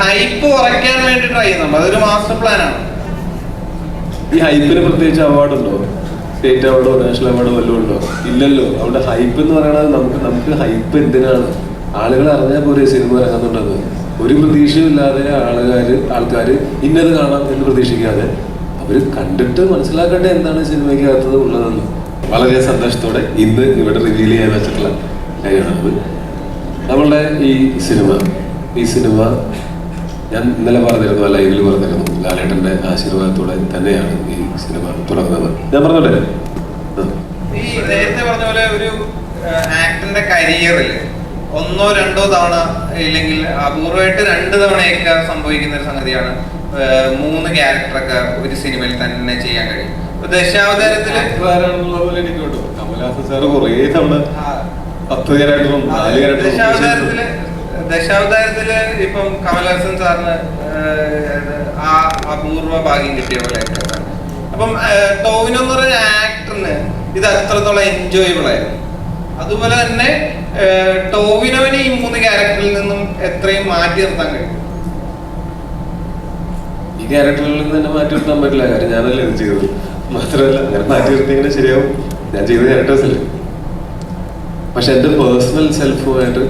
Hype കുറയ്ക്കാൻ വേണ്ടി try ചെയ്യുന്നുണ്ട് അതൊരു മാസ്റ്റർ പ്ലാൻ ആണ്. ഈ ഹൈപ്പിന് പ്രത്യേകിച്ച് അവാർഡ് ഉണ്ടോ സ്റ്റേറ്റ് അവാർഡോ നാഷണൽ അവാർഡോ വല്ലതും ഉണ്ടോ? ഇല്ലല്ലോ. അവിടെ ഹൈപ്പ് എന്ന് പറയുന്നത് നമുക്ക് നമുക്ക് ഹൈപ്പ് എന്തിനാണ്? ആളുകൾ അറിഞ്ഞാൽ പോലെ സിനിമ ഇറങ്ങുന്നുണ്ടെന്ന് ഒരു പ്രതീക്ഷയും ഇല്ലാതെ ആളുകാർ ആൾക്കാർ ഇന്നത് കാണാം എന്ന് പ്രതീക്ഷിക്കാതെ അവർ കണ്ടിട്ട് മനസ്സിലാക്കട്ടെ എന്താണ് സിനിമയ്ക്കകത്തത് ഉള്ളതെന്ന്. വളരെ സന്തോഷത്തോടെ ഇന്ന് ഇവിടെ റിവീൽ ചെയ്യാൻ വെച്ചിട്ടുള്ള കാര്യമാണത് നമ്മളുടെ ഈ സിനിമ. ഈ സിനിമ ഞാൻ ഇന്നലെ പറഞ്ഞിരുന്നു അല്ല ഇതിൽ പറഞ്ഞിരുന്നു. ലാലേട്ടന്റെ ആശീർവാദത്തോടെ തന്നെയാണ് ഈ സിനിമ തുടങ്ങുന്നത്. ഞാൻ പറഞ്ഞോട്ടെ? ഈ നേരത്തെ പറഞ്ഞ പോലെ ഒരു ആക്ടറിന്റെ കരിയറിൽ ഒന്നോ രണ്ടോ തവണ ഇല്ലെങ്കിൽ അപൂർവമായിട്ട് രണ്ട് തവണയൊക്കെ സംഭവിക്കുന്ന ഒരു സംഗതിയാണ് മൂന്ന് ക്യാരക്ടറൊക്കെ ഒരു സിനിമയിൽ തന്നെ ചെയ്യാൻ കഴിയും. ദശാവതാരത്തിൽ കമലഹാസൻ സാറ് കുറേ തവണ പത്ത് ക്യാരക്ടറും നാല് ക്യാരക്ടറും ദശാവതാരത്തിൽ ഇപ്പം കമൽഹാസൻ സാറിന് ആ അപൂർവ ഭാഗ്യം കിട്ടിയ പോലെ അപ്പം ടോവിനോ എന്ന് പറഞ്ഞ ആക്ടറിന് ഇത് അത്രത്തോളം എൻജോയബിൾ ആയിരുന്നു. അതുപോലെ തന്നെ ടോവിനോവിനെ ഈ മൂന്ന് ക്യാരക്ടറിൽ നിന്നും എത്രയും മാറ്റി നിർത്താൻ കഴിയും. ഈ ക്യാരക്ടറിൽ നിന്ന് തന്നെ മാറ്റി നിർത്താൻ പറ്റില്ല. കാര്യം ഞാനല്ലേ ഇത് ചെയ്തത്. മാത്രമല്ല അങ്ങനെ മാറ്റി നിർത്തിയെങ്ങനെ ശരിയാവും. ഞാൻ ചെയ്ത ക്യാരക്ടേഴ്സ് അല്ലേ? പക്ഷെ എന്റെ പേഴ്സണൽ സെൽഫുമായിട്ട്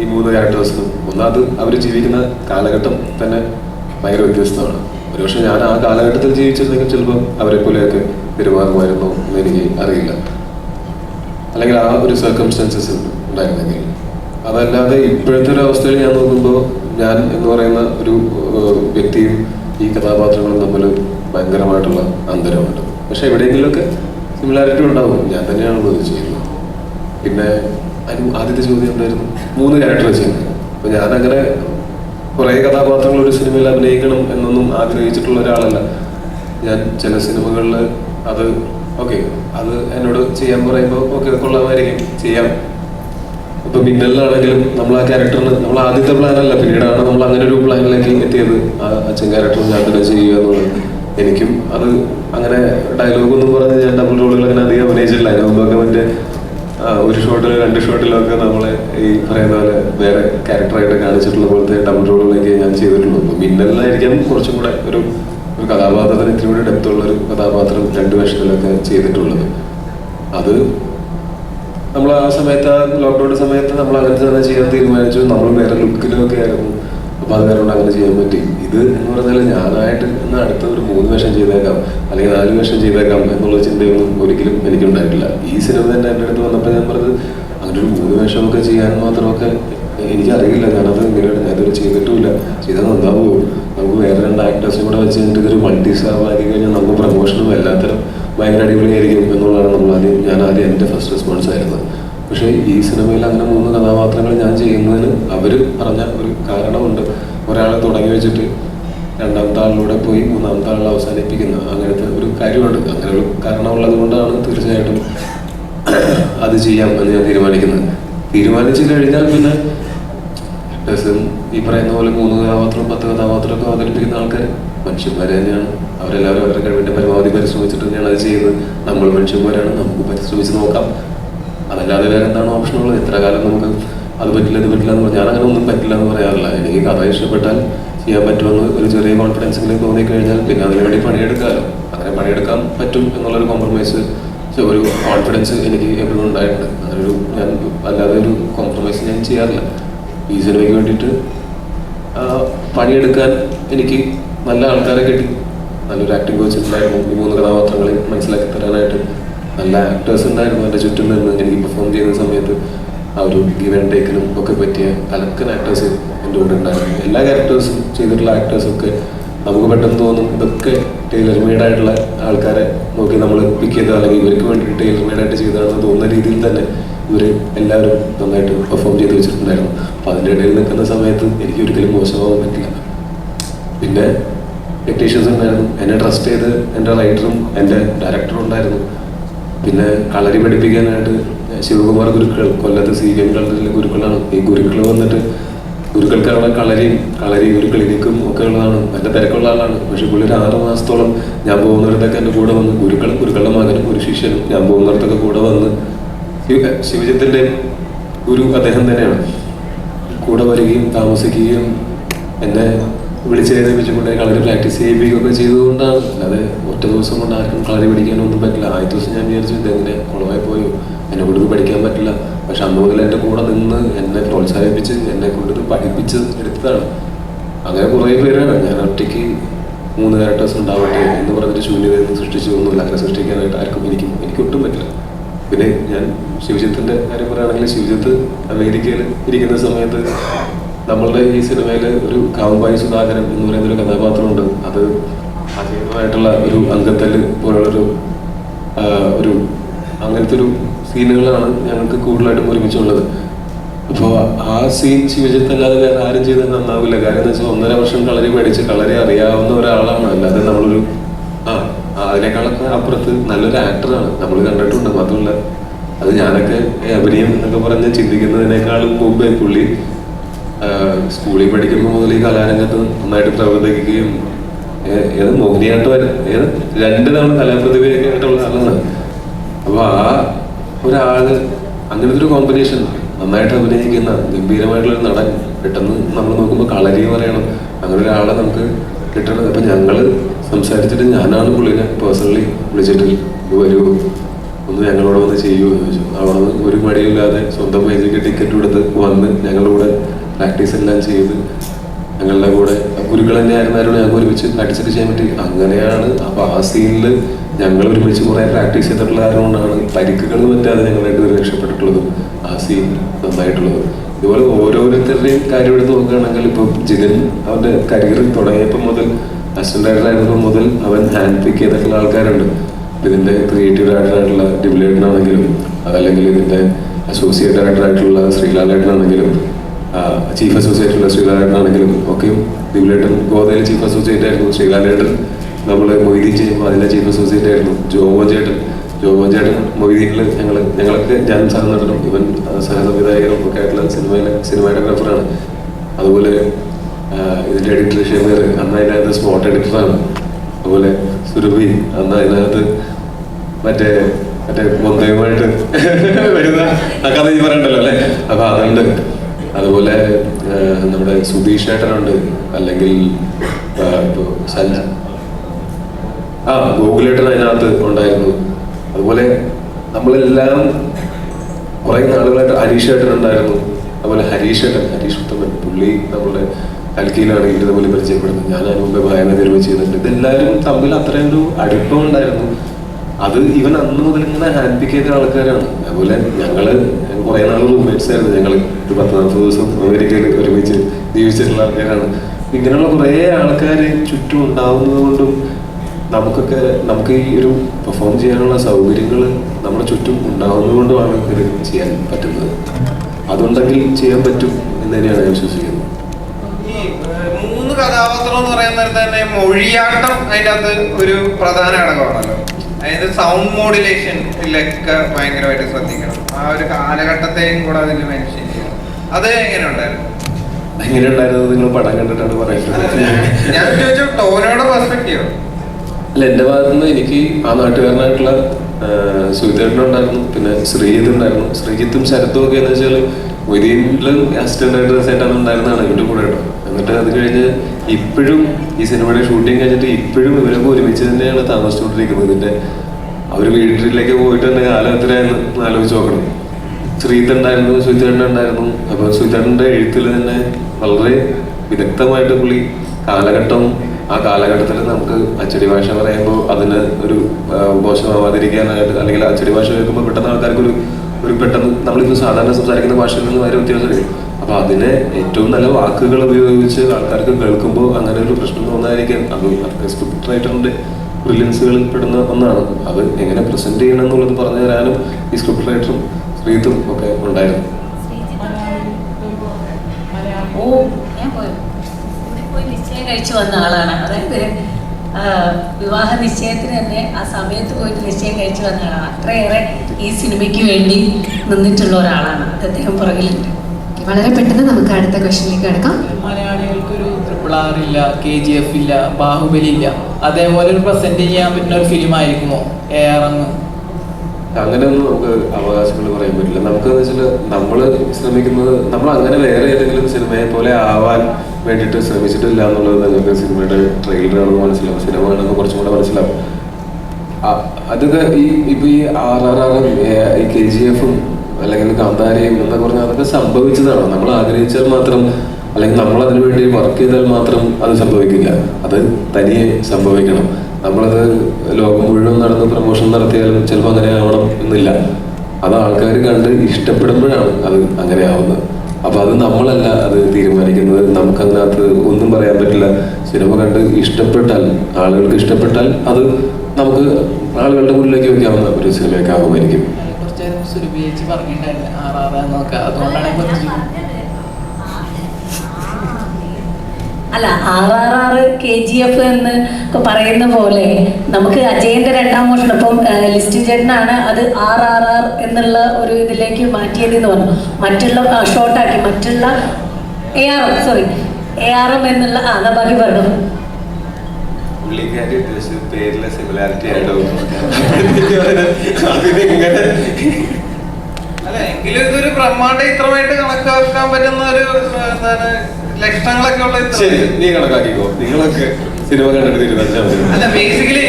ഈ മൂന്ന് ക്യാരക്ടേഴ്സിനും ഒന്നാമത് അവർ ജീവിക്കുന്ന കാലഘട്ടം തന്നെ ഭയങ്കര വ്യത്യസ്തമാണ്. ഒരുപക്ഷെ ഞാൻ ആ കാലഘട്ടത്തിൽ ജീവിച്ചിരുന്നെങ്കിൽ ചിലപ്പോൾ അവരെ പോലെയൊക്കെ പെരുമാറുമായിരുന്നു എന്ന് എനിക്ക് അറിയില്ല. അല്ലെങ്കിൽ ആ ഒരു സർക്കംസ്റ്റൻസസ് ഉണ്ടായിരുന്നെങ്കിൽ. അതല്ലാതെ ഇപ്പോഴത്തെ ഒരു അവസ്ഥയിൽ ഞാൻ നോക്കുമ്പോൾ ഞാൻ എന്ന് പറയുന്ന ഒരു വ്യക്തിയും ഈ കഥാപാത്രങ്ങളും തമ്മിൽ ഭയങ്കരമായിട്ടുള്ള അന്തരമുണ്ട്. പക്ഷെ എവിടെയെങ്കിലുമൊക്കെ സിമിലാരിറ്റി ഉണ്ടാവും. ഞാൻ തന്നെയാണല്ലോ ചെയ്യുന്നത് പിന്നെ അതിന് ആദ്യത്തെ ചോദ്യം എന്തായിരുന്നു? മൂന്ന് ക്യാരക്ടർ ചെയ്യുന്നത് ഞാൻ അങ്ങനെ കുറേ കഥാപാത്രങ്ങൾ ഒരു സിനിമയിൽ അഭിനയിക്കണം എന്നൊന്നും ആഗ്രഹിച്ചിട്ടുള്ള ഒരാളല്ല. ഞാൻ ചില സിനിമകളിൽ അത് ഓക്കെ അത് എന്നോട് ചെയ്യാൻ പറയുമ്പോൾ ഓക്കെ കൊള്ളാമായിരിക്കും. ചെയ്യാം. ഇപ്പൊ മിന്നലിലാണെങ്കിലും നമ്മൾ ആ ക്യാരക്ടറിന് നമ്മൾ ആദ്യത്തെ പ്ലാനല്ല പിന്നീടാണ് നമ്മൾ അങ്ങനെ ഒരു പ്ലാനിലേക്ക് എത്തിയത് ആ അച്ഛൻ ക്യാരക്ടർ ഞാൻ തന്നെ ചെയ്യുക എന്നുള്ളത്. എനിക്കും അത് അങ്ങനെ ഡയലോഗ് ഒന്നും പറഞ്ഞ് ഞാൻ ഡബിൾ റോളുകൾ അങ്ങനെ അധികം അഭിനയിച്ചിട്ടില്ല. അതിന് മുമ്പൊക്കെ ഒരു ഷോട്ടിൽ രണ്ട് ഷോട്ടിലൊക്കെ നമ്മളെ ഈ പറയുന്ന പോലെ വേറെ ക്യാരക്ടറായിട്ട് കാണിച്ചിട്ടുള്ള പോലത്തെ ഡബിൾ റോളുകളൊക്കെ ഞാൻ ചെയ്തിട്ടുള്ളൂ. അപ്പൊ മിന്നലിലായിരിക്കാം കുറച്ചും കൂടെ ഒരു ഒരു കഥാപാത്രത്തിന് ഇത്തിരി കൂടി ഡെപ്ത് ഉള്ള ഒരു കഥാപാത്രം രണ്ട് വേഷത്തിലൊക്കെ ചെയ്തിട്ടുള്ളത്. അത് നമ്മൾ ആ സമയത്ത് ആ ലോക്ക്ഡൌൺ സമയത്ത് നമ്മൾ അങ്ങനെ തന്നെ ചെയ്യാൻ തീരുമാനിച്ചു. നമ്മൾ വേറെ ലുക്കിലൊക്കെ ആയിരുന്നു. അപ്പൊ അത് അങ്ങനെ ചെയ്യാൻ പറ്റി. ഇത് എന്ന് പറഞ്ഞാൽ ഞാനായിട്ട് ഇന്ന് അടുത്ത ഒരു മൂന്ന് വേഷം ചെയ്തേക്കാം അല്ലെങ്കിൽ നാല് വേഷം ചെയ്തേക്കാം എന്നുള്ള ചിന്തയൊന്നും ഒരിക്കലും എനിക്കുണ്ടായിട്ടില്ല. ഈ സിനിമ തന്നെ എന്റെ അടുത്ത് വന്നപ്പോൾ ഞാൻ പറഞ്ഞത് അങ്ങനെ ഒരു മൂന്ന് വേഷമൊക്കെ ചെയ്യാൻ മാത്രമൊക്കെ എനിക്കറിയില്ല. ഞാനത് ഇങ്ങനെയാണ് ഞാൻ ഇതുവരെ ചെയ്തിട്ടുമില്ല. ചെയ്താൽ നന്നാവുമോ നമുക്ക് വേറെ രണ്ട് ആക്ടേഴ്സും കൂടെ വെച്ച് കഴിഞ്ഞിട്ട് ഇതൊരു മൾട്ടി സ്റ്റാർ ആക്കി കഴിഞ്ഞാൽ നമുക്ക് പ്രൊമോഷനും എല്ലാത്തരം ഭയങ്കര അടിപൊളിയായിരിക്കും എന്നുള്ളതാണ് നമ്മൾ ആദ്യം ഞാൻ ആദ്യം എന്റെ ഫസ്റ്റ് റെസ്പോൺസ് ആയിരുന്നത് പക്ഷേ ഈ സിനിമയിൽ അങ്ങനെ മൂന്ന് കഥാപാത്രങ്ങൾ ഞാൻ ചെയ്യുന്നതിന് അവർ പറഞ്ഞ ഒരു കാരണമുണ്ട്. ഒരാളെ തുടങ്ങി വെച്ചിട്ട് രണ്ടാമത്തെ ആളിലൂടെ പോയി മൂന്നാമത്തെ ആളിൽ അവസാനിപ്പിക്കുന്ന. അങ്ങനത്തെ ഒരു കാര്യമുണ്ട്. അങ്ങനെ ഒരു കാരണമുള്ളത് കൊണ്ടാണ് തീർച്ചയായിട്ടും അത് ചെയ്യാം എന്ന് ഞാൻ തീരുമാനിക്കുന്നത്. തീരുമാനിച്ചു കഴിഞ്ഞാൽ പിന്നെ രസം ഈ പറയുന്ന പോലെ മൂന്ന് കഥാപാത്രം പത്ത് കഥാപാത്രം ഒക്കെ അവതരിപ്പിക്കുന്ന ആൾക്കാർ മനുഷ്യന്മാർ തന്നെയാണ്. അവരെല്ലാവരും അവരുടെ കഴിവിന്റെ പരമാവധി പരിശ്രമിച്ചിട്ട് തന്നെയാണ് അത് ചെയ്യുന്നത്. നമ്മൾ മനുഷ്യന്മാരാണ്. നമുക്ക് പരിശ്രമിച്ച് നോക്കാം. അതല്ലാതെ വേറെ എന്താണ് ഓപ്ഷൻ ഉള്ളത് എത്ര കാലം നമുക്ക് അത് പറ്റില്ല ഇത് പറ്റില്ല എന്ന് പറഞ്ഞാൽ അങ്ങനെ ഒന്നും പറ്റില്ല എന്ന് പറയാറില്ല. എനിക്ക് കഥ ഇഷ്ടപ്പെട്ടാൽ ചെയ്യാൻ പറ്റുമെന്ന് ഒരു ചെറിയ കോൺഫിഡൻസ് തോന്നി കഴിഞ്ഞാൽ പിന്നെ അതിനുവേണ്ടി പണിയെടുക്കാമല്ലോ അങ്ങനെ പണിയെടുക്കാൻ പറ്റും എന്നുള്ളൊരു കോംപ്രമൈസ് ഒരു കോൺഫിഡൻസ് എനിക്ക് എപ്പോഴും ഉണ്ടായിട്ടുണ്ട്. അങ്ങനൊരു ഞാൻ അല്ലാതെ ഒരു കോംപ്രമൈസ് ഞാൻ ചെയ്യാറില്ല. ഈ സിനിമയ്ക്ക് വേണ്ടിയിട്ട് പണിയെടുക്കാൻ എനിക്ക് നല്ല ആൾക്കാരെ കിട്ടി. നല്ലൊരു ആക്ടിംഗ് കോച്ച് ഈ മൂന്ന് കഥാപാത്രങ്ങളെ മനസ്സിലാക്കി തരാനായിട്ട് നല്ല ആക്ടേഴ്സ് ഉണ്ടായിരുന്നു എന്റെ ചുറ്റും നിന്ന് എനിക്ക് പെർഫോം ചെയ്യുന്ന സമയത്ത്. ആ ഒരു ഗിവ് ആൻഡ് ടേക്കിനും ഒക്കെ പറ്റിയ കലക്കൻ ആക്ടേഴ്സ് എന്റെ കൂടെ ഉണ്ടായിരുന്നു. എല്ലാ ക്യാരക്ടേഴ്സും ചെയ്തിട്ടുള്ള ആക്ടേഴ്സൊക്കെ നമുക്ക് പെട്ടെന്ന് തോന്നും ഇതൊക്കെ ടൈലർ മെയ്ഡ് ആയിട്ടുള്ള ആൾക്കാരെ നോക്കി നമ്മൾ പിക്ക് ചെയ്ത അല്ലെങ്കിൽ ഇവർക്ക് വേണ്ടി ടൈലർ മെയ്ഡ് ആയിട്ട് ചെയ്തതാണെന്ന് തോന്നുന്ന രീതിയിൽ തന്നെ ഇവർ എല്ലാവരും നന്നായിട്ട് പെർഫോം ചെയ്ത് വെച്ചിട്ടുണ്ടായിരുന്നു. അപ്പം അതിന്റെ ഇടയിൽ നിൽക്കുന്ന സമയത്ത് എനിക്ക് ഒരിക്കലും മോശമാവാൻ പറ്റില്ല. പിന്നെ ടെക്നീഷ്യൻസ് ഉണ്ടായിരുന്നു. എന്നെ ട്രസ്റ്റ് ചെയ്ത് എന്റെ റൈറ്ററും എന്റെ ഡയറക്ടറും ഉണ്ടായിരുന്നു. പിന്നെ കളരി പഠിപ്പിക്കാനായിട്ട് ശിവകുമാർ ഗുരുക്കൾ കൊല്ലത്ത് സി ബി എം കളരിയിലെ ഗുരുക്കളാണ്. ഈ ഗുരുക്കൾ വന്നിട്ട് ഗുരുക്കൾക്കാണ് കളരിയും കളരി ഒരു ക്ലിനിക്കും ഒക്കെ ഉള്ളതാണ്. എന്റെ തിരക്കുള്ള ആളാണ്. പക്ഷെ പുള്ളി ഒരു ആറ് മാസത്തോളം ഞാൻ പോകുന്നിടത്തൊക്കെ എന്റെ കൂടെ വന്ന് ഗുരുക്കളും ഗുരുക്കളുടെ മകനും ഒരു ശിഷ്യനും ഞാൻ പോകുന്നിടത്തൊക്കെ കൂടെ വന്ന് ശിവജിത്തിന്റെ ഗുരു അദ്ദേഹം തന്നെയാണ്. കൂടെ വരികയും താമസിക്കുകയും എന്നെ വിളിച്ച് എഴുതിപ്പിച്ചുകൊണ്ട് കളരി പ്രാക്ടീസ് ചെയ്യിപ്പിക്കുകയൊക്കെ ചെയ്തുകൊണ്ടാണ്. അല്ലാതെ ഒറ്റ ദിവസം കൊണ്ട് ആർക്കും കളരി പഠിക്കാനൊന്നും പറ്റില്ല. ആദ്യ ദിവസം ഞാൻ വിചാരിച്ചു ഇതെങ്ങനെ കുളമായി പോയോ? എന്നെ കൊണ്ട് പഠിക്കാൻ പറ്റില്ല. പക്ഷെ അന്ന് മുതൽ എന്റെ കൂടെ നിന്ന് എന്നെ പ്രോത്സാഹിപ്പിച്ച് എന്നെ കൊണ്ട് പഠിപ്പിച്ച് എടുത്തതാണ്. അങ്ങനെ കുറേ പേരാണ്. ഞാൻ ഒറ്റയ്ക്ക് മൂന്ന് ക്യാരക്ടേഴ്സ് ഉണ്ടാവട്ടെ എന്ന് പറഞ്ഞിട്ട് നിന്ന് സൃഷ്ടിച്ചു ഒന്നുമില്ല അങ്ങനെ സൃഷ്ടിക്കാനായിട്ട് ആർക്കും എനിക്ക് എനിക്ക് ഒട്ടും പറ്റില്ല. പിന്നെ ഞാൻ ശിവജിത്തിന്റെ കാര്യം പറയുകയാണെങ്കിൽ ശിവജിത്ത് അമേരിക്കയിൽ ഇരിക്കുന്ന സമയത്ത് നമ്മളുടെ ഈ സിനിമയിൽ ഒരു കാമ്പായി സുധാകരൻ എന്ന് പറയുന്ന ഒരു കഥാപാത്രമുണ്ട്. അത് അജീവമായിട്ടുള്ള ഒരു അംഗത്തൽ പോലുള്ളൊരു ഒരു അങ്ങനത്തെ ഒരു സീനുകളാണ് ഞങ്ങൾക്ക് കൂടുതലായിട്ടും ഒരുമിച്ചുള്ളത്. അപ്പോൾ ആ സീൻ ശിവജിത്ത് അല്ലാതെ വേറെ ആരും ചെയ്താൽ നന്നാവില്ല. കാര്യം എന്ന് വെച്ചാൽ ഒന്നര വർഷം കളരി പഠിച്ച് കളരി അറിയാവുന്ന ഒരാളാണ്. അല്ലാതെ നമ്മളൊരു ആ അതിനേക്കാളൊക്കെ അപ്പുറത്ത് നല്ലൊരു ആക്ടറാണ്. നമ്മൾ കണ്ടിട്ടുണ്ട്. മാത്രമല്ല അത് ഞാനൊക്കെ അഭിനയം എന്നൊക്കെ പറഞ്ഞ് ചിന്തിക്കുന്നതിനേക്കാളും മുമ്പേ പുള്ളി സ്കൂളിൽ പഠിക്കുമ്പോൾ മുതൽ ഈ കലാരംഗത്ത് നന്നായിട്ട് പ്രവർത്തിക്കുകയും ഏത് മോഹിനിയാട്ടം ഏത് രണ്ട് തവണ കലാപ്രതിഭയൊക്കെ ആയിട്ടുള്ള ആളാണ്. അപ്പൊ ആ ഒരാൾ അങ്ങനത്തെ ഒരു കോമ്പിനേഷൻ നന്നായിട്ട് അഭിനയിക്കുന്ന ഗംഭീരമായിട്ടുള്ള നടൻ പെട്ടെന്ന് നമ്മൾ നോക്കുമ്പോൾ കളരി പറയണം. അങ്ങനെ ഒരാളെ നമുക്ക് കിട്ടണം. അപ്പൊ ഞങ്ങൾ സംസാരിച്ചിട്ട് ഞാനാണ് പുള്ളിനെ പേഴ്സണലി വിളിച്ചിട്ട് "ഇത് വരൂ ഒന്ന് ഞങ്ങളോട് വന്ന് ചെയ്യൂ എന്ന് ചോദിച്ചു. അവിടെ ഒരു മടിയില്ലാതെ സ്വന്തം പൈസക്ക് ടിക്കറ്റ് എടുത്ത് വന്ന് ഞങ്ങളുടെ കൂടെ പ്രാക്ടീസ് എല്ലാം ചെയ്ത് ഞങ്ങളുടെ കൂടെ ഗുരുക്കൾ തന്നെയായിരുന്നു ആയിരുന്നാലും ഞങ്ങൾക്ക് ഒരുമിച്ച് പ്രാക്ടീസ് ചെയ്യാൻ പറ്റി. അങ്ങനെയാണ് അപ്പൊ ആ സീനിൽ ഞങ്ങൾ ഒരുമിച്ച് കുറെ പ്രാക്ടീസ് ചെയ്തിട്ടുള്ള കാരണം കൊണ്ടാണ് പരിക്കുകൾ പറ്റാതെ ഞങ്ങൾ രണ്ടുപേരും രക്ഷപ്പെട്ടിട്ടുള്ളതും ആ സീൻ നന്നായിട്ടുള്ളത്. ഇതുപോലെ ഓരോരുത്തരുടെയും കാര്യം എടുത്ത് നോക്കുകയാണെങ്കിൽ ഇപ്പൊ ജിതിൻ അവന്റെ കരിയർ തുടങ്ങിയപ്പോൾ മുതൽ അസിസ്റ്റന്റ് ഡയറക്ടർ ആയിരുന്നപ്പോൾ മുതൽ അവൻ ഹാൻഡ് പിക്ക് ചെയ്തിട്ടുള്ള ആൾക്കാരുണ്ട്. ഇതിന്റെ ക്രിയേറ്റീവ് ഡയറക്ടർ ആയിട്ടുള്ള ഡിബിലേട്ടനാണെങ്കിലും അതല്ലെങ്കിൽ ഇതിന്റെ അസോസിയേറ്റ് ഡയറക്ടർ ആയിട്ടുള്ള ശ്രീലാലേട്ടനാണെങ്കിലും ചീഫ് അസോസിയേറ്റ് ഉള്ള ശ്രീലാലേട്ടനാണെങ്കിലും ഒക്കെയും ദിവലേട്ടൻ ഗോതയിലെ ചീഫ് അസോസിയേറ്റ് ആയിരുന്നു ശ്രീലാലേട്ടൻ നമ്മൾ മൊയ്തീൻ ചെയ്യുമ്പോൾ അതിന്റെ ചീഫ് അസോസിയേറ്റ് ആയിരുന്നു ജോമോൻ ചേട്ടൻ ജോമോൻ ചേട്ടൻ മൊയ്തീനിൽ ഞങ്ങൾ ഞങ്ങളൊക്കെ ഞാൻ സഹനടനും ഇവൻ സഹസംവിധായകനും ഒക്കെ ആയിട്ടുള്ള സിനിമയിലെ സിനിമാറ്റോഗ്രാഫറാണ്. അതുപോലെ ഇതിന്റെ എഡിറ്റർ ഷെമീർ അന്ന് അതിനകത്ത് സ്പോട്ട് എഡിറ്ററാണ് അതുപോലെ സുരഭി അന്ന് അതിനകത്ത് മറ്റേ മറ്റേ മൊന്തയുമായിട്ട് വരുന്ന ആ കഥ ഈ പറയണ്ടല്ലോ അല്ലേ? അപ്പൊ അതുണ്ട്. അതുപോലെ നമ്മുടെ സുധീഷ് ഏട്ടനുണ്ട്. അല്ലെങ്കിൽ ആ, ഗോകുലേട്ടൻ അതിനകത്ത് ഉണ്ടായിരുന്നു. അതുപോലെ നമ്മളെല്ലാം കുറെ നാളുകളായിട്ട് ഹരീഷ് ഏട്ടൻ ഉണ്ടായിരുന്നു. അതുപോലെ ഹരീഷ് ഏട്ടൻ ഹരീഷ് ഉത്തമൻ പുള്ളി നമ്മുടെ കൽക്കിയിലാണ് ഇതുപോലെ പരിചയപ്പെടുന്നത്. ഞാൻ അതിന് മുമ്പേ ഭയങ്കര നിർമ്മിച്ച് ചെയ്തിട്ടുണ്ട് ഇതെല്ലാവരും തമ്മിൽ അത്രയും ഒരു അടുപ്പം ഉണ്ടായിരുന്നു. അത് ഇവൻ അന്ന് മുതൽ ഇങ്ങനെ ഹാൻഡ് പിക്ക് ചെയ്ത ആൾക്കാരാണ്. അതുപോലെ ഞങ്ങൾ കുറെ നാൾ റൂംമേറ്റ്സ് ആയിരുന്നു. ഞങ്ങൾ ഒരു പത്ത് നാൽപ്പത് ദിവസം അമേരിക്കയിൽ ഒരുമിച്ച് ജീവിച്ചിട്ടുള്ള ആൾക്കാരാണ്. ഇങ്ങനെയുള്ള കുറേ ആൾക്കാർ ചുറ്റും ഉണ്ടാവുന്നത് കൊണ്ടും നമുക്കൊക്കെ നമുക്ക് ഈ ഒരു പെർഫോം ചെയ്യാനുള്ള സൗകര്യങ്ങൾ നമ്മുടെ ചുറ്റും ഉണ്ടാവുന്നതുകൊണ്ടുമാണ് ഇത് ചെയ്യാൻ പറ്റുന്നത്. അതുണ്ടെങ്കിൽ ചെയ്യാൻ പറ്റും എന്ന് തന്നെയാണ് ഞാൻ വിശ്വസിക്കുന്നത്. മൂന്ന് കഥാപാത്രം എന്ന് പറയുന്ന തന്നെ മൊഴിയാട്ടം അതിന്റെ അകത്ത് ഒരു പ്രധാന ഘടകമാണല്ലോ. അതായത് സൗണ്ട് മോഡുലേഷനിലൊക്കെ ഭയങ്കരമായിട്ട് ശ്രദ്ധിക്കണം. ആ ഒരു കാലഘട്ടത്തെയും കൂടെ അതിൽ മെൻഷൻ ചെയ്യണം അത് എങ്ങനെ ഉണ്ടായിരുന്നു? എങ്ങനെ ഉണ്ടായിരുന്നത് നിങ്ങൾ പടം കണ്ടിട്ടാണ് പറയുന്നത്. ഞാൻ ചോദിച്ചു ടോനോടെ പെർസ്പെക്റ്റീവ് അല്ല എന്റെ ഭാഗത്തു നിന്ന് എനിക്ക് ആ നാട്ടുകാരനായിട്ടുള്ള സുഹിതേട്ടനുണ്ടായിരുന്നു പിന്നെ ശ്രീജിത്ത് ഉണ്ടായിരുന്നു. ശ്രീജിത്തും ശരത്തും ഒക്കെ എന്ന് വെച്ചാൽ ഒരു അസിസ്റ്റന്റ് ആയിട്ട് സെറ്റാണ് ഉണ്ടായിരുന്നതാണ് എന്റെ കൂടെ കേട്ടോ. എന്നിട്ട് അത് കഴിഞ്ഞ് ഇപ്പോഴും ഈ സിനിമയുടെ ഷൂട്ടിംഗ് കഴിഞ്ഞിട്ട് ഇപ്പോഴും ഇവരൊക്കെ ഒരുമിച്ച് തന്നെയാണ് താമസിച്ചുകൊണ്ടിരിക്കുന്നത്. ഇതിന്റെ അവർ വീട്ടിലേക്ക് പോയിട്ട് തന്നെ കാലം എത്രയായിരുന്നു ആലോചിച്ച് നോക്കണം. ശ്രീജിത്ത് ഉണ്ടായിരുന്നു സുഹിതേട്ടൻ ഉണ്ടായിരുന്നു അപ്പൊ സുഹിതേട്ടന്റെ എഴുത്തിൽ തന്നെ വളരെ വിദഗ്ധമായിട്ട് പുള്ളി കാലഘട്ടം ആ കാലഘട്ടത്തിൽ നമുക്ക് അച്ചടി ഭാഷ പറയുമ്പോൾ അതിന് ഒരു മോശമാവാതിരിക്കാനായിട്ട് അല്ലെങ്കിൽ അച്ചടി ഭാഷ കേൾക്കുമ്പോൾ പെട്ടെന്ന് ആൾക്കാർക്ക് ഒരു ഒരു പെട്ടെന്ന് നമ്മളിപ്പോൾ സാധാരണ സംസാരിക്കുന്ന ഭാഷയിൽ നിന്ന് വളരെ വ്യത്യാസമായിരിക്കും അപ്പൊ അതിനെ ഏറ്റവും നല്ല വാക്കുകൾ ഉപയോഗിച്ച് ആൾക്കാർക്ക് കേൾക്കുമ്പോൾ അങ്ങനെ ഒരു പ്രശ്നം തോന്നാതിരിക്കാൻ. അത് സ്ക്രിപ്റ്റ് റൈറ്ററിന്റെ ബ്രില്യൻസുകളിൽ പെടുന്ന ഒന്നാണ്. അത് എങ്ങനെ പ്രസന്റ് ചെയ്യണം എന്നുള്ളത് പറഞ്ഞു തരാനും ഈ സ്ക്രിപ്റ്റ് റൈറ്ററും ശ്രീത്തും ഒക്കെ ഉണ്ടായിരുന്നു. കഴിച്ചു വന്ന ആളാണ്. അതായത് വിവാഹ നിശ്ചയത്തിന് തന്നെ ആ സമയത്ത് പോയിട്ട് നിശ്ചയം കഴിച്ചു വന്ന ആളാണ്. അത്രയേറെ ഈ സിനിമയ്ക്ക് വേണ്ടി നിന്നിട്ടുള്ള ഒരാളാണ്. അദ്ദേഹം പുറകിലുണ്ട്. വളരെ പെട്ടെന്ന് നമുക്ക് അടുത്ത ക്വസ്റ്റ്യനിലേക്ക് കിടക്കാം. മലയാളികൾക്കൊരു ട്രിപ്പിൾ ആർ ഇല്ല കെ ജി എഫ് ഇല്ല ബാഹുബലി ഇല്ല. അതേപോലെ ഒരു പ്രസന്റ് ചെയ്യാൻ പറ്റുന്ന ഒരു ഫിലിം ആയിരിക്കുമോ? എ ആർ എം അങ്ങനെയൊന്നും നമുക്ക് അവകാശങ്ങൾ പറയാൻ പറ്റില്ല. നമുക്ക് എന്ന് വെച്ചാൽ നമ്മൾ ശ്രമിക്കുന്നത് നമ്മൾ അങ്ങനെ വേറെ ഏതെങ്കിലും സിനിമയെ പോലെ ആവാൻ വേണ്ടിയിട്ട് ശ്രമിച്ചിട്ടില്ല എന്നുള്ളത് നിങ്ങൾക്ക് സിനിമയുടെ ട്രെയിലറാണെന്ന് മനസ്സിലാവും സിനിമ ആണെന്ന് കുറച്ചും കൂടെ മനസ്സിലാവും. ആ, അതൊക്കെ ഈ ഇപ്പൊ ഈ ആർ ആർ ആറും ഈ കെ ജി എഫും അല്ലെങ്കിൽ കാന്താരയും എന്നൊക്കെ പറഞ്ഞാൽ അതൊക്കെ സംഭവിച്ചതാണ്. നമ്മൾ ആഗ്രഹിച്ചാൽ മാത്രം അല്ലെങ്കിൽ നമ്മൾ അതിനു വേണ്ടി വർക്ക് ചെയ്താൽ മാത്രം അത് സംഭവിക്കില്ല. അത് തനിയെ സംഭവിക്കണം. നമ്മളത് ലോകം മുഴുവൻ നടന്ന് പ്രൊമോഷൻ നടത്തിയാലും ചിലപ്പോൾ അങ്ങനെ ആവണം എന്നില്ല. അത് ആൾക്കാർ കണ്ട് ഇഷ്ടപ്പെടുമ്പോഴാണ് അത് അങ്ങനെ ആവുന്നത്. അപ്പൊ അത് നമ്മളല്ല അത് തീരുമാനിക്കുന്നത്. നമുക്കതിനകത്ത് ഒന്നും പറയാൻ പറ്റില്ല. സിനിമ കണ്ട് ഇഷ്ടപ്പെട്ടാൽ ആളുകൾക്ക് ഇഷ്ടപ്പെട്ടാൽ അത് നമുക്ക് ആളുകളുടെ മുന്നിലേക്ക് വയ്ക്കാവുന്ന ഒരു സിനിമയൊക്കെ ആകുമായിരിക്കും. സുരഭി ചേച്ചി അതുകൊണ്ടാണ് അല്ല R R R K G F എന്ന് പറയുന്ന പോലെ നമുക്ക് അജയന്റെ രണ്ടാം മോഷണം. ഇപ്പം ലിസ്റ്റ് ലിസ്റ്റിൻ ചേട്ടനാണ് അത് ആർ ആർ ആർ എന്നുള്ള ഒരു ഇതിലേക്ക് മാറ്റിയതെന്ന് പറഞ്ഞു. മറ്റുള്ള ഷോർട്ടാക്കി മറ്റുള്ള A R M sorry A R M എന്നുള്ള ആ ബാക്കി പറഞ്ഞു. പുള്ളിക്കാരി ഉദ്ദേശിച്ചത് പേരിലെ സിമിലാരിറ്റി ആയിട്ടോ അതിനെങ്ങനെ അല്ല എങ്കിലും ഇതൊരു ബ്രഹ്മാണ്ട ഇത്രമായിട്ട് കണക്കാക്കാൻ പറ്റുന്ന ഒരു എന്താണ് ലക്ഷണങ്ങളൊക്കെ ഉള്ള ശരി നീ കണക്കാക്കിക്കോ. നിങ്ങളൊക്കെ സിനിമ കണ്ടിട്ട് തീരുമാനിച്ചാൽ അല്ല ബേസിക്കലി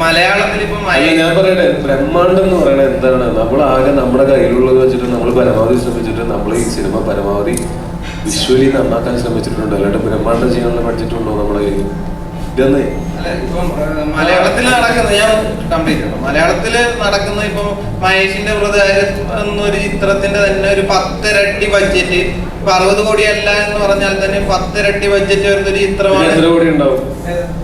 മലയാളത്തിൽ അല്ല ഞാൻ പറയട്ടെ ബ്രഹ്മാണ്ടം എന്ന് പറയുന്നത് എന്താണ്? നമ്മൾ ആകെ നമ്മുടെ കയ്യിലുള്ളത് വെച്ചിട്ട് നമ്മൾ പരമാവധി ശ്രമിച്ചിട്ട് നമ്മൾ ഈ സിനിമ പരമാവധി വിഷ്വലി നന്നാക്കാൻ ശ്രമിച്ചിട്ടുണ്ട്? അല്ലാണ്ട് ബ്രഹ്മാണ്ടം ചെയ്യാനുള്ള പഠിച്ചിട്ടുണ്ടോ നമ്മുടെ കയ്യിൽ ഇതെന്നേ? മലയാളത്തിൽ നടക്കുന്ന ഞാൻ കംപ്ലീറ്റ് ചെയ്യണം മലയാളത്തിൽ നടക്കുന്ന ഇപ്പൊ മഹേഷിന്റെ ഹൃദയം എന്നൊരു ചിത്രത്തിന്റെ തന്നെ ഒരു പത്തിരട്ടി ബഡ്ജറ്റ് ഇപ്പൊ അറുപത് കോടി അല്ല എന്ന് പറഞ്ഞാൽ തന്നെ പത്തിരട്ടി ബഡ്ജറ്റ് വരുന്ന ഒരു ചിത്രമാണ്. എത്ര കോടി ഉണ്ടാവും?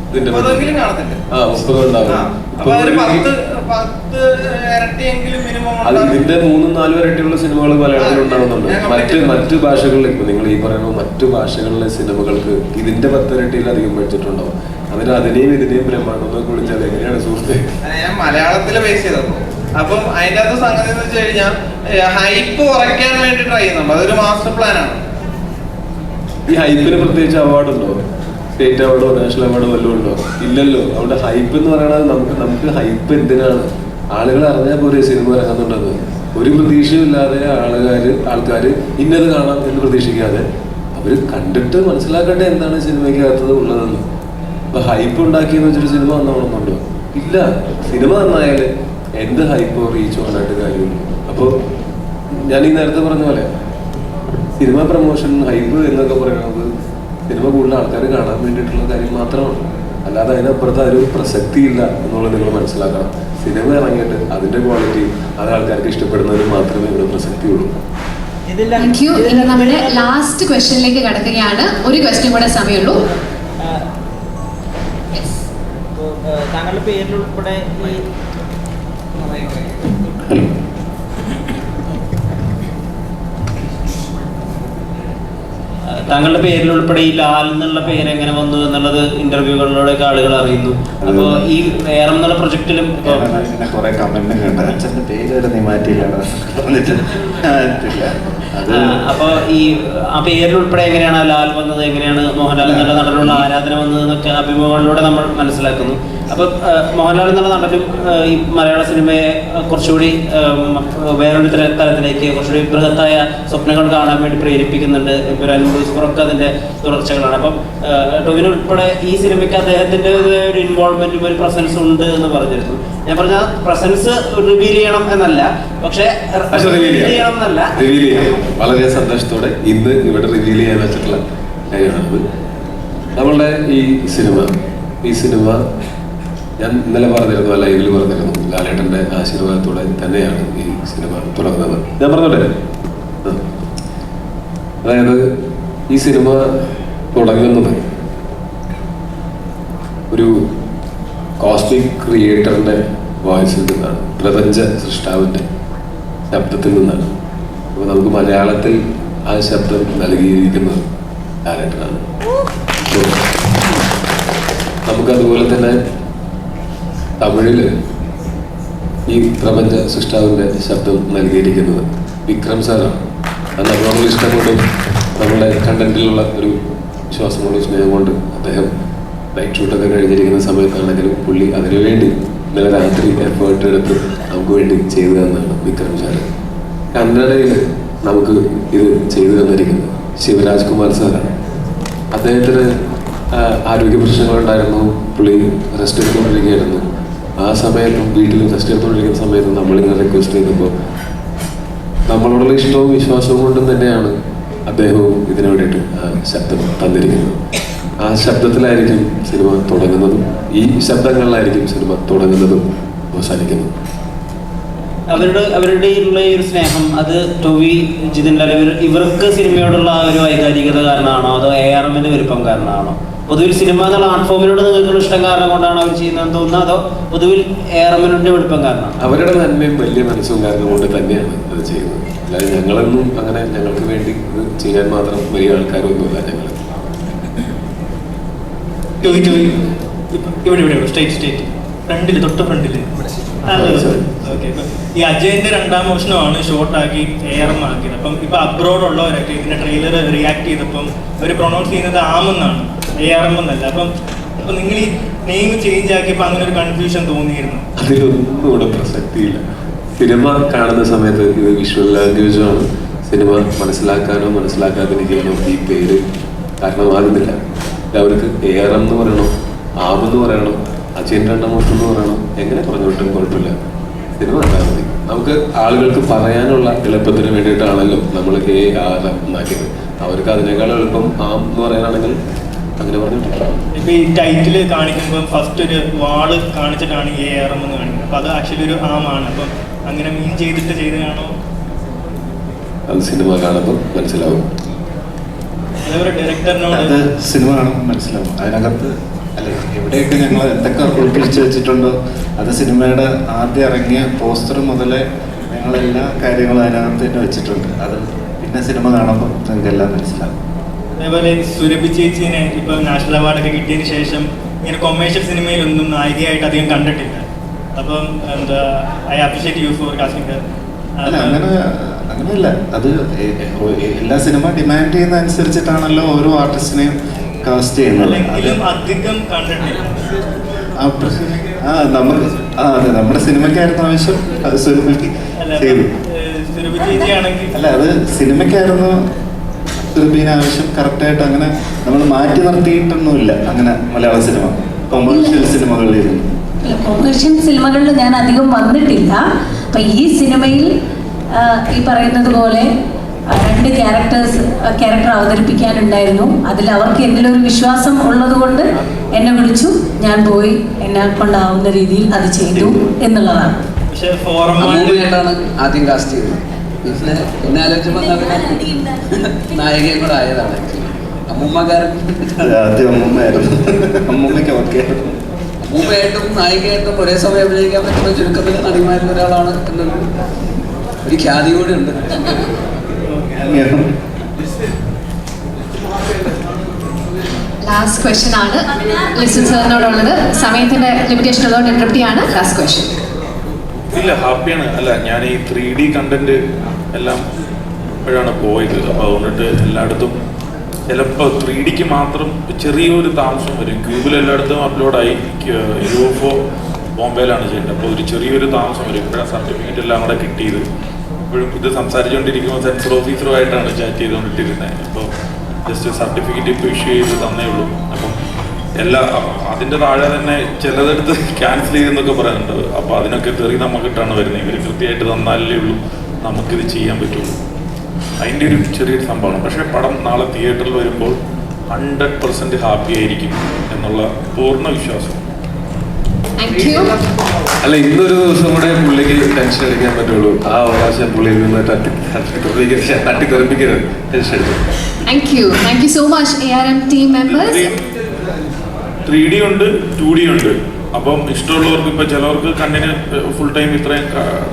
ഇതിന്റെ മുപ്പതെങ്കിലും കാണത്തില്ല. ആ മുപ്പത് ഉണ്ടാവും. ആ, അപ്പൊ ഒരു പത്ത് പത്ത് ഇരട്ടിയെങ്കിലും മിനിമം അത് ഇതിന്റെ മൂന്നും നാലും ഇരട്ടിയുള്ള സിനിമകൾ മലയാളത്തിൽ മറ്റ്. മറ്റു ഭാഷകളിൽ ഇപ്പൊ നിങ്ങൾ ഈ പറയുന്ന മറ്റു ഭാഷകളിലെ സിനിമകൾക്ക് ഇതിന്റെ പത്തിരട്ടിയിലധികം ബഡ്ജറ്റ് ഉണ്ടാവും. അതിന് അതിനെയും ഇതിനെയും ബ്രഹ്മാണ്ടം എന്നൊക്കെ വിളിച്ചാൽ എങ്ങനെയാണ് സുഹൃത്തെ? ഞാൻ മലയാളത്തിൽ ബേസ് ചെയ്തപ്പോ അപ്പം അതിന്റെ അകത്ത് സംഗതി എന്ന് വെച്ച് കഴിഞ്ഞാൽ ഹൈപ്പ് കുറയ്ക്കാൻ വേണ്ടി ട്രൈ ചെയ്യുന്നുണ്ട്. അതൊരു മാസ്റ്റർ പ്ലാൻ ആണ്. ഈ ഹൈപ്പിന് പ്രത്യേകിച്ച് അവാർഡ് ഉണ്ടോ? സ്റ്റേറ്റ് അവാർഡോ നാഷണൽ അവാർഡോ വല്ലതും ഉണ്ടോ? ഇല്ലല്ലോ. അവിടെ ഹൈപ്പ് എന്ന് പറയുന്നത് നമുക്ക് നമുക്ക് ഹൈപ്പ് എന്തിനാണ്? ആളുകൾ അറിഞ്ഞാൽ പോലെ സിനിമ ഇറങ്ങുന്നുണ്ടത്. ഒരു പ്രതീക്ഷയും ഇല്ലാതെ ആളുകാർ ആൾക്കാർ ഇന്നത് കാണാം എന്ന് പ്രതീക്ഷിക്കാതെ അവർ കണ്ടിട്ട് മനസ്സിലാക്കട്ടെ എന്താണ് സിനിമയ്ക്കകത്തത് ഉള്ളതെന്ന്. അപ്പൊ ഹൈപ്പ് ഉണ്ടാക്കിയെന്ന് വെച്ചൊരു സിനിമ നന്നാവണമെന്നുണ്ടോ ഇല്ല. സിനിമ നന്നായാൽ എന്ത് ഹൈപ്പോ റീച്ചോ ഉണ്ടായിട്ട് കാര്യമില്ല. അപ്പോൾ ഞാൻ ഈ നേരത്തെ പറഞ്ഞ പോലെ സിനിമ പ്രൊമോഷൻ ഹൈപ്പ് എന്നൊക്കെ പറയുന്നത് സിനിമ കൂടുതൽ ആൾക്കാർ കാണാൻ വേണ്ടിയിട്ടുള്ള കാര്യം മാത്രമാണ്. അല്ലാതെ അതിനപ്പുറത്ത് ഒരു പ്രസക്തി ഇല്ല എന്നുള്ളത് നിങ്ങൾ മനസ്സിലാക്കണം. സിനിമ ഇറങ്ങിയിട്ട് അതിന്റെ ക്വാളിറ്റി അത് ആൾക്കാർക്ക് ഇഷ്ടപ്പെടുന്നതിന് മാത്രമേ ഇവിടെ പ്രസക്തിയുള്ളൂ. താങ്ക് യു ഇനി നമ്മുടെ ലാസ്റ്റ് ക്വസ്റ്റ്യനിലേക്ക് കടക്കുകയാണ്. ഒരു ക്വസ്റ്റ്യൻ കൂടെ സമയമുള്ളൂ. താങ്കളുടെ പേരിൽ ഉൾപ്പെടെ ഈ താങ്കളുടെ പേരിൽ ഉൾപ്പെടെ ഈ ലാൽ എന്നുള്ള പേര് എങ്ങനെ വന്നു എന്നുള്ളത് ഇന്റർവ്യൂകളിലൂടെ ആളുകൾ അറിയുന്നു. അപ്പോ ഈ വേറെ എന്നുള്ള പ്രൊജക്റ്റിലും ഇപ്പൊ പിന്നെ കുറെ കമന്റ് കണ്ട് അച്ഛന്റെ പേര് വരെ നീ മാറ്റിയില്ലടാ എന്നിട്ട് അത് ആ, അപ്പൊ ഈ ആ പേരിൽ ഉൾപ്പെടെ എങ്ങനെയാണ് ലാൽ വന്നത്? എങ്ങനെയാണ് മോഹൻലാൽ എന്നുള്ള നടനുള്ള ആരാധന വന്നത് എന്നൊക്കെ അഭിമുഖങ്ങളിലൂടെ നമ്മൾ മനസ്സിലാക്കുന്നു. അപ്പൊ മോഹൻലാൽ എന്നുള്ള നടനും ഈ മലയാള സിനിമയെ കുറച്ചുകൂടി വേറൊരു തലത്തിലേക്ക് കുറച്ചുകൂടി ബൃഹത്തായ സ്വപ്നങ്ങൾ കാണാൻ വേണ്ടി പ്രേരിപ്പിക്കുന്നുണ്ട് ഇപ്പൊ ഒക്കെ അതിന്റെ തുടർച്ചകളാണ്. അപ്പം ടൊവിൻ ഉൾപ്പെടെ ഈ സിനിമയ്ക്ക് അദ്ദേഹത്തിന്റെ ഒരു ഇൻവോൾവ്മെന്റും ഒരു പ്രസൻസ് ഉണ്ട് എന്ന് പറഞ്ഞിരുന്നു. ഞാൻ പറഞ്ഞ പ്രസൻസ് റിവീൽ ചെയ്യണം എന്നല്ല പക്ഷേ പക്ഷെ റിവീൽ reveal ചെയ്യണം. എന്നല്ല. റിവീൽ ചെയ്യാം വളരെ സന്തോഷത്തോടെ ഇന്ന് ഇവിടെ റിവീൽ ചെയ്യാൻ വെച്ചിട്ടുള്ള കാര്യമാണത് നമ്മളുടെ ഈ സിനിമ ഈ സിനിമ ഞാൻ ഇന്നലെ പറഞ്ഞിരുന്നു അല്ല ഇതിൽ പറഞ്ഞിരുന്നു ലാലേട്ടന്റെ ആശീർവാദത്തോടെ തന്നെയാണ് ഈ സിനിമ തുടങ്ങുന്നത്. ഞാൻ പറഞ്ഞോട്ടെ? അതായത് ഈ സിനിമ തുടങ്ങുന്നത് ഒരു കോസ്മിക് ക്രിയേറ്ററിന്റെ വോയിസിൽ നിന്നാണ് പ്രപഞ്ച സൃഷ്ടാവിന്റെ ശബ്ദത്തിൽ നിന്നാണ്. അപ്പോൾ നമുക്ക് മലയാളത്തിൽ ആ ശബ്ദം നൽകിയിരിക്കുന്നത് ലാലേട്ടനാണ്. അപ്പോൾ നമുക്കതുപോലെ തന്നെ തമിഴിൽ ഈ പ്രപഞ്ച സൃഷ്ടാവിന്റെ ശബ്ദം നൽകിയിരിക്കുന്നത് വിക്രം സാറാണ്. അത് നമ്മളോട് ഇഷ്ടം കൊണ്ടും നമ്മുടെ കണ്ടന്റിലുള്ള ഒരു വിശ്വാസം കൊണ്ട് സ്നേഹം കൊണ്ട് അദ്ദേഹം നൈറ്റ് ഷൂട്ടൊക്കെ കഴിഞ്ഞിരിക്കുന്ന സമയത്താണെങ്കിലും പുള്ളി അതിനുവേണ്ടി ഇന്നലെ രാത്രി എഫേർട്ട് എടുത്ത് നമുക്ക് വേണ്ടി ചെയ്തു തന്നാണ് വിക്രം സാറ്. കന്നഡയിൽ നമുക്ക് ഇത് ചെയ്തു തന്നിരിക്കുന്നത് ശിവരാജ് കുമാർ സാറാണ്. അദ്ദേഹത്തിന് ആരോഗ്യ പ്രശ്നങ്ങളുണ്ടായിരുന്നു പുള്ളി റെസ്റ്റ് എടുത്തുകൊണ്ടിരിക്കുകയായിരുന്നു. ആ സമയത്ത് വീട്ടിൽ റെസ്റ്റ് എടുത്തുകൊണ്ടിരിക്കുന്ന സമയത്ത് നമ്മളിങ്ങനെ റിക്വസ്റ്റ് ചെയ്തപ്പോൾ നമ്മളോടുള്ള ഇഷ്ടവും വിശ്വാസവും കൊണ്ടും തന്നെയാണ് അദ്ദേഹവും ഇതിനു വേണ്ടിയിട്ട് ശബ്ദം തന്നിരിക്കുന്നത്. ആ ശബ്ദത്തിലായിരിക്കും സിനിമ തുടങ്ങുന്നതും ഈ ശബ്ദങ്ങളിലായിരിക്കും സിനിമ തുടങ്ങുന്നതും അവസാനിക്കുന്നതും. അവരുടെ അവരുടെ ഉള്ള ഈ ഒരു സ്നേഹം അത് ടോവി ജിതിൻ ലാൽ ഇവർ ഇവർക്ക് സിനിമയോടുള്ള ആ ഒരു വൈകാരികത കാരണമാണോ? അതോ എ ആർ എമ്മിന്റെ വലുപ്പം കാരണമാണോ പൊതുവിൽ സിനിമ എന്നുള്ള ആർട്ട് ഫോമിനോട് നിങ്ങൾക്കുള്ള ഇഷ്ടം കാരണം കൊണ്ടാണ് അവർ ചെയ്യുന്നതെന്ന് തോന്നുന്നത് അതോ പൊതുവിൽ എ വെളുപ്പം കാരണം? അവരുടെ നന്മയും വലിയ മനസ്സും കാരണം കൊണ്ട് തന്നെയാണ് അത് ചെയ്യുന്നത്. അല്ലാതെ ഞങ്ങളൊന്നും അങ്ങനെ ഞങ്ങൾക്ക് വേണ്ടി ഇത് ചെയ്യാൻ മാത്രം വലിയ ആൾക്കാരൊന്നുമില്ല ഞങ്ങൾ ടോയ് ടോയ് ഇവിടെ ഇവിടെ ഇവിടെ. സ്റ്റേറ്റ് സ്റ്റേറ്റ് ഫ്രണ്ടിൽ തൊട്ട് ഫ്രണ്ടിൽ ഓക്കെ ഈ അജയന്റെ രണ്ടാം മോഷണമാണ് ഷോർട്ടാക്കി എയർ ആക്കിയത് അപ്പം ഇപ്പൊ അബ്രോഡ് ഉള്ളവരൊക്കെ ഇതിന്റെ ട്രെയിലർ റിയാക്ട് ചെയ്തപ്പം അവർ പ്രൊണൗൺസ് ചെയ്യുന്നത് ആമെന്നാണ്. എ ആർ എം ആക്കിയപ്പോൾ അങ്ങനെ ഒരു അതിലൊന്നും ഇവിടെ പ്രസക്തിയില്ല. സിനിമ കാണുന്ന സമയത്ത് ഇത് വിഷ്വൽ ലാംഗ്വേജാണ് സിനിമ മനസ്സിലാക്കാനോ മനസ്സിലാക്കാതിരിക്കാനോ ഈ പേര് കാരണമാകുന്നില്ല. അവർക്ക് എം എന്ന് പറയണം എന്ന് പറയണം അജയൻ രണ്ടാമോഷം എന്ന് പറയണോ എങ്ങനെ പറഞ്ഞോട്ടും കുഴപ്പമില്ല. സിനിമ കണ്ടാൽ നമുക്ക് ആളുകൾക്ക് പറയാനുള്ള എളുപ്പത്തിന് വേണ്ടിയിട്ടാണല്ലോ നമ്മൾ എ ആർ എം എന്നാക്കിയത് അവർക്ക് അതിനേക്കാൾ എളുപ്പം ആം എന്ന് പറയാനാണെങ്കിൽ അങ്ങനെ പറഞ്ഞിട്ടില്ല ഇപ്പൊ ഈ ടൈറ്റിൽ കാണിക്കുമ്പോൾ ഫസ്റ്റ് ഒരു വാൾ കാണിച്ചിട്ടാണ് എ ആർ എം എന്ന് കാണിക്കുന്നത്. അപ്പൊ അത് ആക്ച്വലി ഒരു ആമാണ് അപ്പം അങ്ങനെ മീൻ ചെയ്തിട്ട് ചെയ്തതാണോ? അത് സിനിമ കാണുമ്പോൾ മനസ്സിലാവും. അത് സിനിമ കാണുമ്പോൾ മനസ്സിലാവും. അതിനകത്ത് അല്ലെ എവിടെയൊക്കെ ഞങ്ങൾ എന്തൊക്കെ ഉൾക്കൊള്ളിച്ച് വെച്ചിട്ടുണ്ടോ അത് സിനിമയുടെ ആദ്യം ഇറങ്ങിയ പോസ്റ്റർ മുതലേ ഞങ്ങൾ എല്ലാ കാര്യങ്ങളും അതിനകത്ത് തന്നെ വെച്ചിട്ടുണ്ട്. അത് പിന്നെ സിനിമ കാണുമ്പോൾ നിങ്ങൾക്ക് എല്ലാം മനസ്സിലാവും. അതേപോലെ സുരഭി ചേച്ചീനെ ഇപ്പൊ നാഷണൽ അവാർഡൊക്കെ കിട്ടിയതിന് ശേഷം ഇങ്ങനെ കൊമേഴ്ഷ്യൽ സിനിമയിലൊന്നും നായികയായിട്ട് അധികം കണ്ടിട്ടില്ല. അപ്പം എന്താ I appreciate you for casting അല്ല അങ്ങനെ അങ്ങനെയല്ല. അത് എല്ലാ സിനിമ ഡിമാൻഡ് ചെയ്യുന്ന അനുസരിച്ചിട്ടാണല്ലോ ഓരോ ആർട്ടിസ്റ്റിനെയും കാസ്റ്റ് ചെയ്യുന്നത്. അധികം ആ അതെ നമ്മുടെ സിനിമയ്ക്കായിരുന്നു ആവശ്യം. അത് സുരഭിക്ക് ചെയ്തു. അല്ല അത് സിനിമയ്ക്കായിരുന്നു സുരഭീന ആവശ്യം. കറക്റ്റായിട്ട് അങ്ങനെ നമ്മൾ മാറ്റി നിർത്തിയിട്ടൊന്നുമില്ല അങ്ങനെ മലയാള സിനിമ. കൊമേഴ്ഷ്യൽ സിനിമകളിൽ കൊമേഴ്ഷ്യൽ സിനിമകളിൽ ഞാൻ അധികം വന്നിട്ടില്ല. അപ്പൊ ഈ സിനിമയിൽ ഈ പറയുന്നത് പോലെ രണ്ട് ക്യാരക്ടേഴ്സ് ക്യാരക്ടർ അവതരിപ്പിക്കാനുണ്ടായിരുന്നു. അതിൽ അവർക്ക് ഒരു വിശ്വാസം ഉള്ളതുകൊണ്ട് എന്നെ വിളിച്ചു. ഞാൻ പോയി എന്നെ കൊണ്ടാവുന്ന രീതിയിൽ അത് ചെയ്തു എന്നുള്ളതാണ്. പക്ഷെ ഫോറം അമ്മൂമ്മയായിട്ടാണ് ആദ്യം കാസ്റ്റ് ചെയ്തത്. പിന്നെ പിന്നെ ആലോചിച്ചപ്പോൾ നായികയും കൂടെ ആയതാണ് ആക്ച്വലി. അമ്മൂമ്മക്കാരൻ അത് ആദ്യം അമ്മൂമ്മയായിരുന്നു. അമ്മൂമ്മയ്ക്ക് ഓക്കെ അമ്മൂമ്മയായിട്ടും നായികയായിട്ടും ഒരേ സമയം അഭിനയിക്കാൻ പറ്റുന്ന ചുരുക്കത്തിൽ നടിമാരിൽ ഒരാളാണ് എന്നൊരു ഒരു ഖ്യാതി കൂടി ഉണ്ട് ലാസ്റ്റ് ക്വസ്റ്റ്യൻ ആണ്. ലിസൺ സാറിനോടുള്ളത് സമയത്തിന്റെ ലിമിറ്റേഷൻ ഉള്ളതുകൊണ്ട് ഇന്റർപ്റ്റ് ആണ് ലാസ്റ്റ് ക്വസ്റ്റ്യൻ ഇല്ല ഹാപ്പിയാണ്. അല്ല ഞാൻ ഈ ത്രീ ഡി കണ്ടന്റ് എല്ലാം ഇപ്പോഴാണ് പോയത്. അപ്പോൾ അതുകൊണ്ടിട്ട് എല്ലായിടത്തും ചിലപ്പോൾ ത്രീ ഡിക്ക് മാത്രം ചെറിയൊരു താമസം വരും. ക്യൂബിൽ എല്ലായിടത്തും അപ്ലോഡായി യൂഫോ ബോംബെയിലാണ് ചെയ്യേണ്ടത്. അപ്പോൾ ഒരു ചെറിയൊരു താമസം വരും. ഇപ്പോഴാണ് സർട്ടിഫിക്കറ്റ് എല്ലാം കൂടെ കിട്ടിയത്. ഇപ്പോഴും ഇത് സംസാരിച്ചുകൊണ്ടിരിക്കുമ്പോൾ സെൻസർ ഓഫീസറുമായിട്ടാണ് ചാറ്റ് ചെയ്തുകൊണ്ടിട്ടിരുന്നത് അപ്പോൾ ജസ്റ്റ് സർട്ടിഫിക്കറ്റ് ഇപ്പോൾ ഇഷ്യൂ ചെയ്ത് തന്നേ ഉള്ളൂ. അപ്പം എല്ലാ അതിന്റെ താഴെ തന്നെ ചിലതെടുത്ത് ക്യാൻസൽ ചെയ്തെന്നൊക്കെ പറയുന്നുണ്ട്. അപ്പോൾ അതിനൊക്കെ തെറി നമുക്കിട്ടാണ് വരുന്നത്. ഇവർ കൃത്യമായിട്ട് തന്നാലേ ഉള്ളൂ. നമുക്കിത് ചെയ്യാൻ പറ്റുള്ളൂ. അതിന്റെ ഒരു ചെറിയൊരു സംഭവമാണ്. പക്ഷേ പടം നാളെ തിയേറ്ററിൽ വരുമ്പോൾ ഹൺഡ്രഡ് പെർസെന്റ് ഹാപ്പി ആയിരിക്കും എന്നുള്ള പൂർണ വിശ്വാസം. അല്ല ഇന്നൊരു ദിവസം കൂടെ പുള്ളിക്ക് ടെൻഷൻ അടിക്കാൻ പറ്റുള്ളൂ. ആ അവകാശം പുള്ളിയിൽ നിന്ന് തട്ടി തട്ടിത്തെറിപ്പിക്കരുത് തട്ടിത്തെറിപ്പിക്കരുത് ടെൻഷൻ അടിക്കും so much A R M team members three D ഉണ്ട് ടു ഡി ഉണ്ട്. അപ്പം ഇഷ്ടമുള്ളവർക്ക് ഇപ്പം ചിലവർക്ക് കണ്ണിന് ഫുൾ ടൈം ഇത്രയും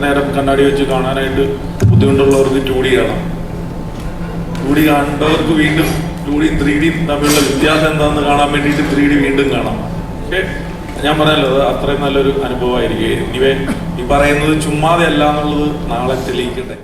നേരം കണ്ണാടി വെച്ച് കാണാനായിട്ട് ബുദ്ധിമുട്ടുള്ളവർക്ക് ടു ഡി കാണാം. ടു ഡി കാണേണ്ടവർക്ക് വീണ്ടും ടു ഡിയും ത്രീ ഡിയും തമ്മിലുള്ള വ്യത്യാസം എന്താണെന്ന് കാണാൻ വേണ്ടിയിട്ട് ത്രീ ഡി വീണ്ടും കാണാം. പക്ഷേ ഞാൻ അത് അത്രയും നല്ലൊരു അനുഭവമായിരിക്കും. ഇനിവേ ഈ പറയുന്നത് ചുമ്മാതെ അല്ല എന്നുള്ളത് നാളെ തെളിയിക്കട്ടെ.